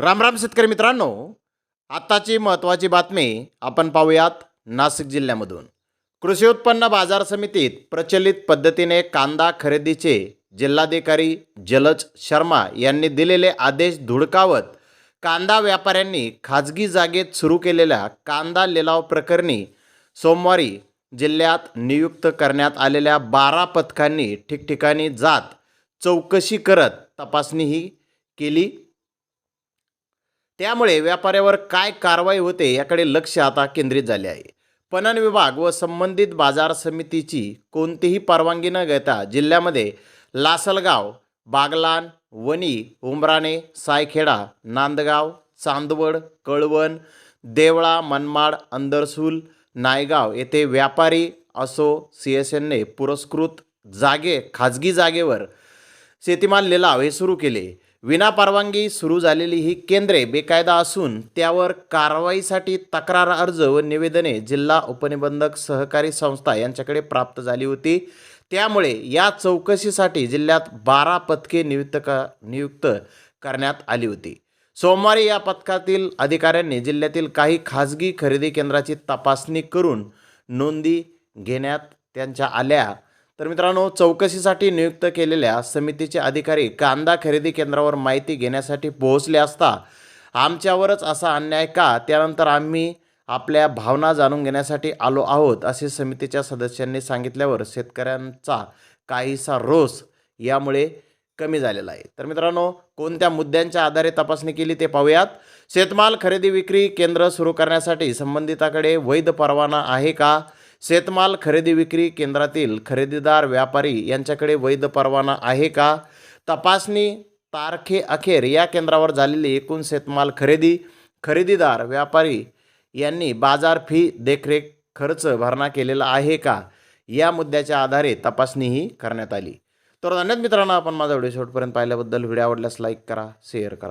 रामराम शेतकरी मित्रांनो. आत्ताची महत्त्वाची बातमी आपण पाहूयात नाशिक जिल्ह्यामधून. कृषी उत्पन्न बाजार समितीत प्रचलित पद्धतीने कांदा खरेदीचे जिल्हाधिकारी जलज शर्मा यांनी दिलेले आदेश धुडकावत कांदा व्यापाऱ्यांनी खाजगी जागेत सुरू केलेल्या कांदा लिलाव प्रकरणी सोमवारी जिल्ह्यात नियुक्त करण्यात आलेल्या बारा पथकांनी ठिकठिकाणी जात चौकशी करत तपासणीही केली. त्यामुळे व्यापाऱ्यावर काय कारवाई होते याकडे लक्ष आता केंद्रित झाले आहे. पणन विभाग व संबंधित बाजार समितीची कोणतीही परवानगी न घेता जिल्ह्यामध्ये लासलगाव बागलान वणी उमराणे सायखेडा नांदगाव चांदवड कळवण देवळा मनमाड अंदरसूल नायगाव येथे व्यापारी असो सी एस एनने पुरस्कृत जागे खाजगी जागेवर शेतीमाल लिलाव हे सुरू केले. विनापरवानगी सुरू झालेली ही केंद्रे बेकायदा असून त्यावर कारवाईसाठी तक्रार अर्ज व निवेदने जिल्हा उपनिबंधक सहकारी संस्था यांच्याकडे प्राप्त झाली होती. त्यामुळे या चौकशीसाठी जिल्ह्यात बारा पथके नियुक्त का नियुक्त करण्यात आली होती. सोमवारी या पथकातील अधिकाऱ्यांनी जिल्ह्यातील काही खाजगी खरेदी केंद्राची तपासणी करून नोंदी घेण्यात त्यांच्या आल्या. तर मित्रांनो चौकशीसाठी नियुक्त केलेल्या समितीचे अधिकारी कांदा खरेदी केंद्रावर माहिती घेण्यासाठी पोहोचले असता आमच्यावरच असा अन्याय का? त्यानंतर आम्ही आपल्या भावना जाणून घेण्यासाठी आलो आहोत असे समितीच्या सदस्यांनी सांगितल्यावर शेतकऱ्यांचा काहीसा रोष यामुळे कमी झालेला आहे. तर मित्रांनो कोणत्या मुद्द्यांच्या आधारे तपासणी केली ते पाहूयात. शेतमाल खरेदी विक्री केंद्र सुरू करण्यासाठी संबंधिताकडे वैध परवाना आहे का? शेतमाल खरेदी विक्री केंद्रातील खरेदीदार व्यापारी यांच्याकडे वैध परवाना आहे का? तपासणी तारखे अखेर या केंद्रावर झालेली एकूण शेतमाल खरेदी खरेदीदार व्यापारी यांनी बाजार फी देखरेख खर्च भरणा केलेला आहे का? या मुद्द्याच्या आधारे तपासणीही करण्यात आली. तर धन्यवाद मित्रांनो आपण माझा व्हिडिओ शेवटपर्यंत पाहिल्याबद्दल. व्हिडिओ आवडल्यास लाईक करा शेअर करा.